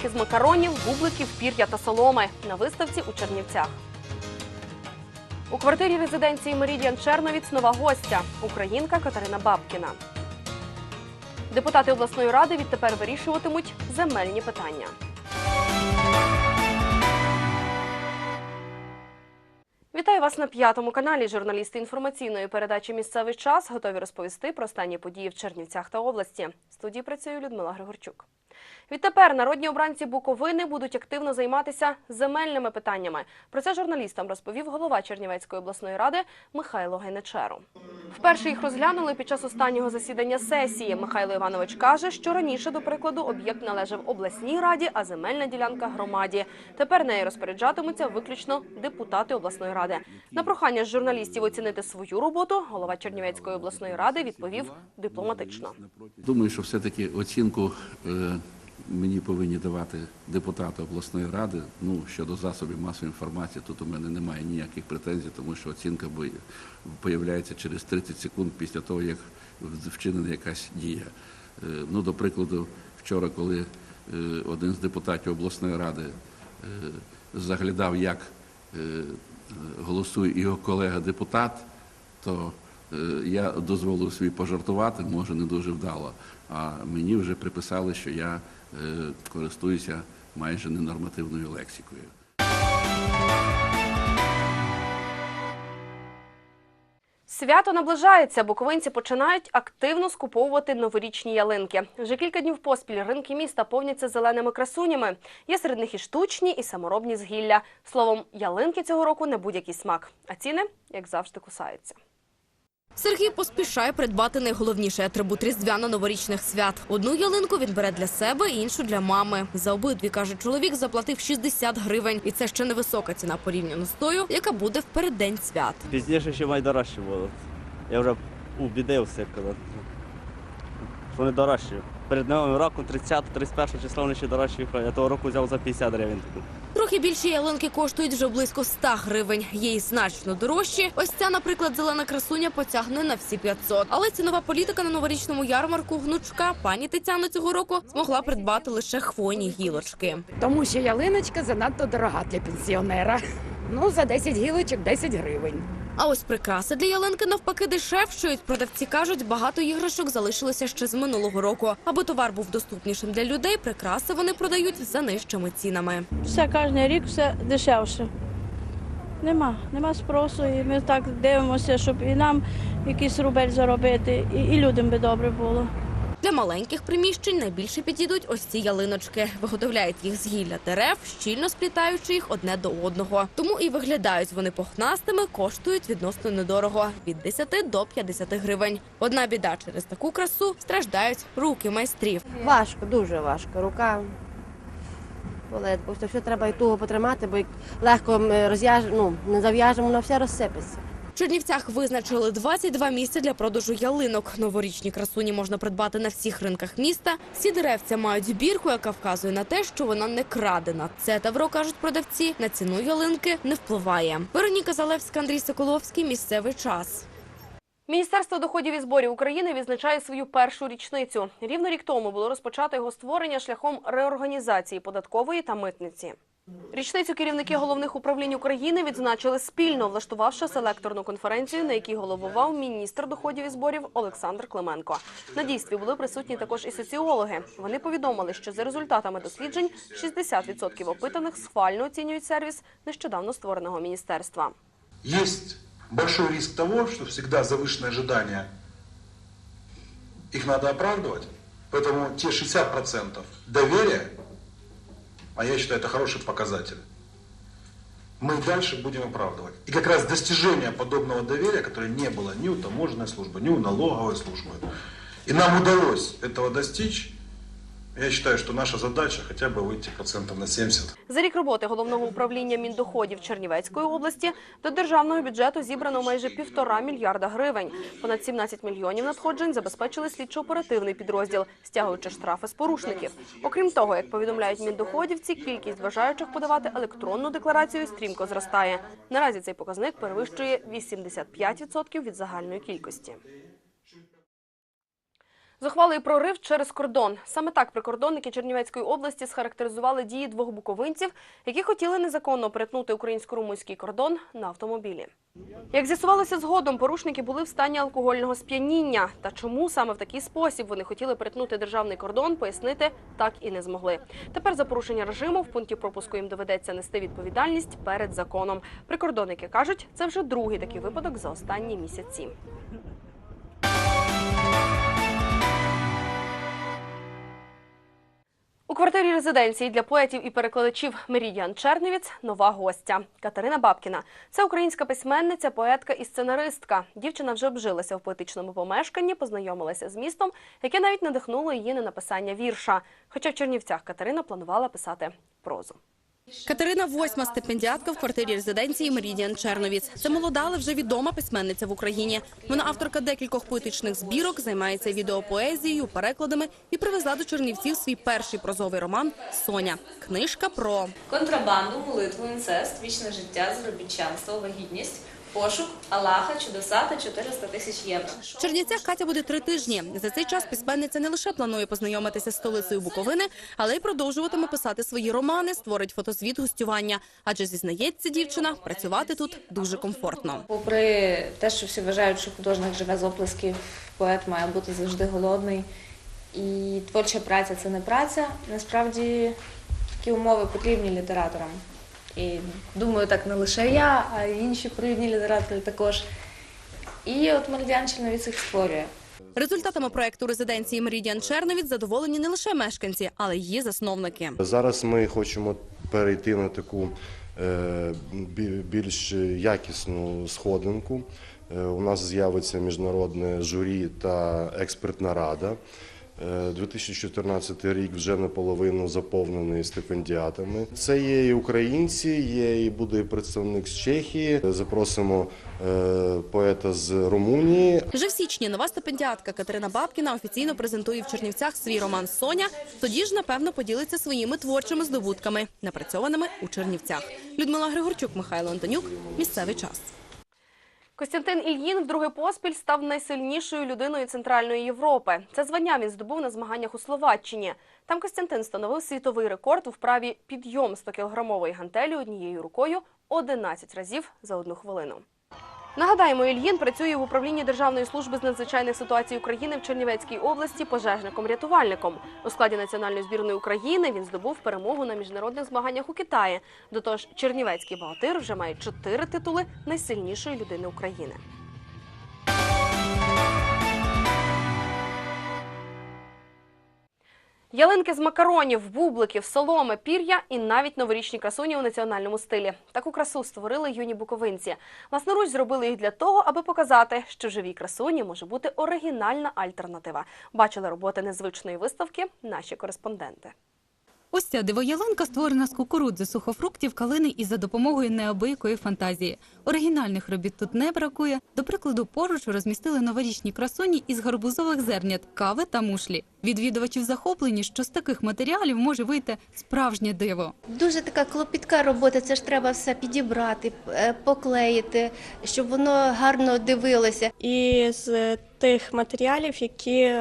ялинки з макаронів, бубликів, пір'я та соломи на виставці у Чернівцях. У квартирі резиденції Мерідіан Черновіць нова гостя українка Катерина Бабкіна. Депутати обласної ради відтепер вирішуватимуть земельні питання. Вітаю вас на п'ятому каналі. Журналісти інформаційної передачі Місцевий час готові розповісти про останні події в Чернівцях та області. В студії працює Людмила Григорчук. Відтепер народні обранці Буковини будуть активно займатися земельними питаннями. Про це журналістам розповів голова Чернівецької обласної ради Михайло Гайнечеру. Вперше їх розглянули під час останнього засідання сесії. Михайло Іванович каже, що раніше, до прикладу, об'єкт належав обласній раді, а земельна ділянка громаді. Тепер нею розпоряджатимуться виключно депутати обласної ради. На прохання журналістів оцінити свою роботу голова Чернівецької обласної ради відповів дипломатично. Думаю, що все-таки оцінку е, мені повинні давати депутати обласної ради. Ну, щодо засобів масової інформації, тут у мене немає ніяких претензій, тому що оцінка появляється через 30 секунд після того, як вчинена якась дія. Е, Ну, до прикладу, вчора, коли е, один з депутатів обласної ради е, заглядав, як голосує його колега-депутат, то я дозволив собі пожартувати, може не дуже вдало. А мені вже приписали, що я е, користуюся майже ненормативною лексикою. Свято наближається. Буковинці починають активно скуповувати новорічні ялинки. Вже кілька днів поспіль ринки міста повняться зеленими красунями. Є серед них і штучні, і саморобні з гілля. Словом, ялинки цього року не будь-який смак. А ціни, як завжди, кусаються. Сергій поспішає придбати найголовніший атрибут різдвяно-новорічних свят. Одну ялинку він бере для себе, іншу для мами. За обидві каже чоловік, заплатив 60 гривень, і це ще невисока ціна порівняно з тою, яка буде в переддень свят. Пізніше ще найдорожче було. Я вже убідився, коли що не дорожчі. Перед новим роком 30-31 числа вони ще дорожчі виходять. Я того року взяв за 50 гривень. таку. Трохи більші ялинки коштують вже близько 100 гривень. Є і значно дорожчі. Ось ця, наприклад, зелена красуня потягне на всі 500. Але цінова політика на новорічному ярмарку гнучка пані Тетяна цього року змогла придбати лише хвойні гілочки. Тому що ялиночка занадто дорога для пенсіонера. Ну, за 10 гілочок 10 гривень. А ось прикраси для ялинки навпаки дешевшують. Продавці кажуть, багато іграшок залишилося ще з минулого року. Аби товар був доступнішим для людей, прикраси вони продають за нижчими цінами. Все кожен рік все дешевше. Нема, нема спросу, і ми так дивимося, щоб і нам якийсь рубель заробити, і, і людям би добре було. Для маленьких приміщень найбільше підійдуть ось ці ялиночки. Виготовляють їх з гілля дерев, щільно сплітаючи їх одне до одного. Тому і виглядають вони пухнастими, коштують відносно недорого від 10 до 50 гривень. Одна біда через таку красу страждають руки майстрів. Важко, дуже важко. Рука болить, бо все треба і туго потримати, бо легко м, роз'яж... ну, не зав'яжемо, воно все розсипеться. Чернівцях визначили 22 місця для продажу ялинок. Новорічні красуні можна придбати на всіх ринках міста. Всі деревця мають бірку, яка вказує на те, що вона не крадена. Це тавро кажуть продавці. На ціну ялинки не впливає. Вероніка Залевська, Андрій Соколовський. Місцевий час. Міністерство доходів і зборів України відзначає свою першу річницю. Рівно рік тому було розпочато його створення шляхом реорганізації податкової та митниці. Річницю керівники головних управлінь України відзначили спільно, влаштувавши селекторну конференцію, на якій головував міністр доходів і зборів Олександр Клименко. На дійстві були присутні також і соціологи. Вони повідомили, що за результатами досліджень 60% опитаних схвально оцінюють сервіс нещодавно створеного міністерства. Есть большой риск того, что всегда завышенные ожидания, их надо оправдывать. Поэтому те 60% доверия, а я считаю, это хороший показатель, мы дальше будем оправдывать. И как раз достижение подобного доверия, которое не было ни у таможенной службы, ни у налоговой службы, и нам удалось этого достичь, я считаю, что наша задача хотя бы выйти процентов на 70. За рік роботи головного управління міндоходів Чернівецької області до державного бюджету зібрано майже півтора мільярда гривень. Понад 17 мільйонів надходжень забезпечили слідчо-оперативний підрозділ, стягуючи штрафи з порушників. Окрім того, як повідомляють міндоходівці, кількість бажаючих подавати електронну декларацію стрімко зростає. Наразі цей показник перевищує 85% від загальної кількості. Зухвалий прорив через кордон. Саме так прикордонники Чернівецької області схарактеризували дії двох буковинців, які хотіли незаконно перетнути українсько-румунський кордон на автомобілі. Як з'ясувалося згодом, порушники були в стані алкогольного сп'яніння. Та чому саме в такий спосіб вони хотіли перетнути державний кордон, пояснити так і не змогли. Тепер за порушення режиму в пункті пропуску їм доведеться нести відповідальність перед законом. Прикордонники кажуть, це вже другий такий випадок за останні місяці. Квартирі резиденції для поетів і перекладачів Мерідіан Черневіць нова гостя Катерина Бабкіна. Це українська письменниця, поетка і сценаристка. Дівчина вже обжилася в поетичному помешканні, познайомилася з містом, яке навіть надихнуло її на написання вірша. Хоча в Чернівцях Катерина планувала писати прозу. Катерина восьма стипендіатка в квартирі резиденції Мерідіан Черновіць. Це молода, але вже відома письменниця в Україні. Вона авторка декількох поетичних збірок, займається відеопоезією, перекладами і привезла до Чернівців свій перший прозовий роман Соня. Книжка про Контрабанду, молитву, інцест, вічне життя, заробітчанство, вагітність, пошук, Аллаха, чудеса та 400 тисяч євро. В Чернівцях Катя буде три тижні. За цей час письменниця не лише планує познайомитися з столицею Буковини, але й продовжуватиме писати свої романи, створить фотозвіт гостювання. Адже зізнається дівчина, працювати тут дуже комфортно. Попри те, що всі вважають, що художник живе з оплесків, поет має бути завжди голодний. І творча праця це не праця. Насправді такі умови потрібні літераторам. І думаю, так не лише я, а й інші провідні літератори також. І от Меридіан Черновіць їх створює. Результатами проекту резиденції Мерідіан Черновіць задоволені не лише мешканці, але й її засновники. Зараз ми хочемо перейти на таку е, більш якісну сходинку. Е, У нас з'явиться міжнародне журі та експертна рада. Е, 2014 рік вже наполовину заповнений стипендіатами. Це є і українці, є і буде представник з Чехії. Запросимо е, поета з Румунії, Вже в січні нова стипендіатка Катерина Бабкіна офіційно презентує в Чернівцях свій роман Соня. Тоді ж, напевно, поділиться своїми творчими здобутками, напрацьованими у Чернівцях. Людмила Григорчук, Михайло Антонюк. Місцевий час. Костянтин Ільїн вдруге поспіль став найсильнішою людиною Центральної Європи. Це звання він здобув на змаганнях у Словаччині. Там Костянтин встановив світовий рекорд у вправі підйом 100-кілограмової гантелі однією рукою 11 разів за одну хвилину. Нагадаємо, Ільїн працює в управлінні Державної служби з надзвичайних ситуацій України в Чернівецькій області пожежником-рятувальником. У складі національної збірної України він здобув перемогу на міжнародних змаганнях у Китаї. До того ж, Чернівецький богатир вже має чотири титули найсильнішої людини України. Ялинки з макаронів, бубликів, соломи, пір'я і навіть новорічні красуні у національному стилі. Таку красу створили юні буковинці. Власноруч зробили їх для того, аби показати, що живій красуні може бути оригінальна альтернатива. Бачили роботи незвичної виставки наші кореспонденти. Ось ця дивоялинка створена з кукурудзи, сухофруктів, калини і за допомогою неабиякої фантазії. Оригінальних робіт тут не бракує. До прикладу, поруч розмістили новорічні красуні із гарбузових зернят, кави та мушлі. Відвідувачів захоплені, що з таких матеріалів може вийти справжнє диво. Дуже така клопітка робота. Це ж треба все підібрати, е, поклеїти, щоб воно гарно дивилося. і з тих матеріалів, які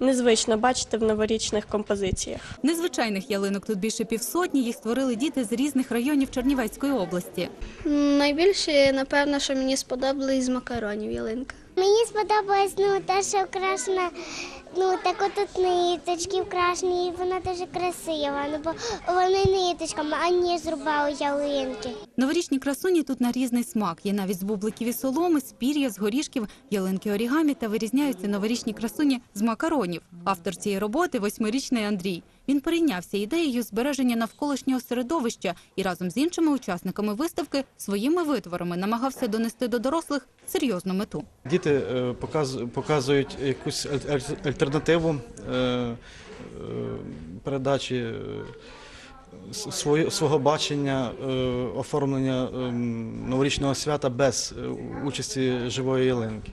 незвично бачити в новорічних композиціях. Незвичайних ялинок тут більше півсотні. Їх створили діти з різних районів Чернівецької області. Найбільше, напевно, що мені сподобалось з макаронів ялинка. Мені сподобалось ну, те, що вкрашена, ну так отут ниточки вкрашені, і вона дуже красива. Ну бо вони ниточками, а не зрубали ялинки. Новорічні красуні тут на різний смак. Є навіть з бубликів і соломи, з пір'я, з горішків, ялинки орігамі та вирізняються новорічні красуні з макаронів. Автор цієї роботи восьмирічний Андрій. Він перейнявся ідеєю збереження навколишнього середовища і разом з іншими учасниками виставки своїми витворами намагався донести до дорослих серйозну мету. Діти е, показують якусь аль- аль- альтернативу е, е, передачі свого бачення оформлення ем, новорічного свята без участі живої ялинки.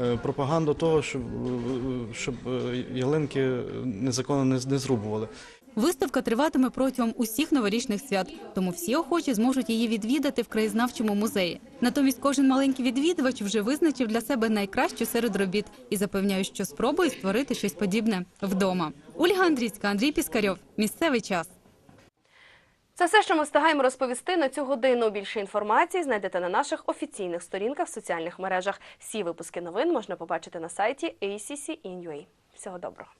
Е, Пропаганду того, щоб, е, щоб е, ялинки незаконно не зрубували. Виставка триватиме протягом усіх новорічних свят, тому всі охочі зможуть її відвідати в краєзнавчому музеї. Натомість кожен маленький відвідувач вже визначив для себе найкращу серед робіт і запевняє, що спробує створити щось подібне вдома. Ольга Андрійська, Андрій Піскарьов. Місцевий час. Це все, що ми встигаємо розповісти на цю годину. Більше інформації знайдете на наших офіційних сторінках в соціальних мережах. Всі випуски новин можна побачити на сайті ACCIN.UA. Всього доброго.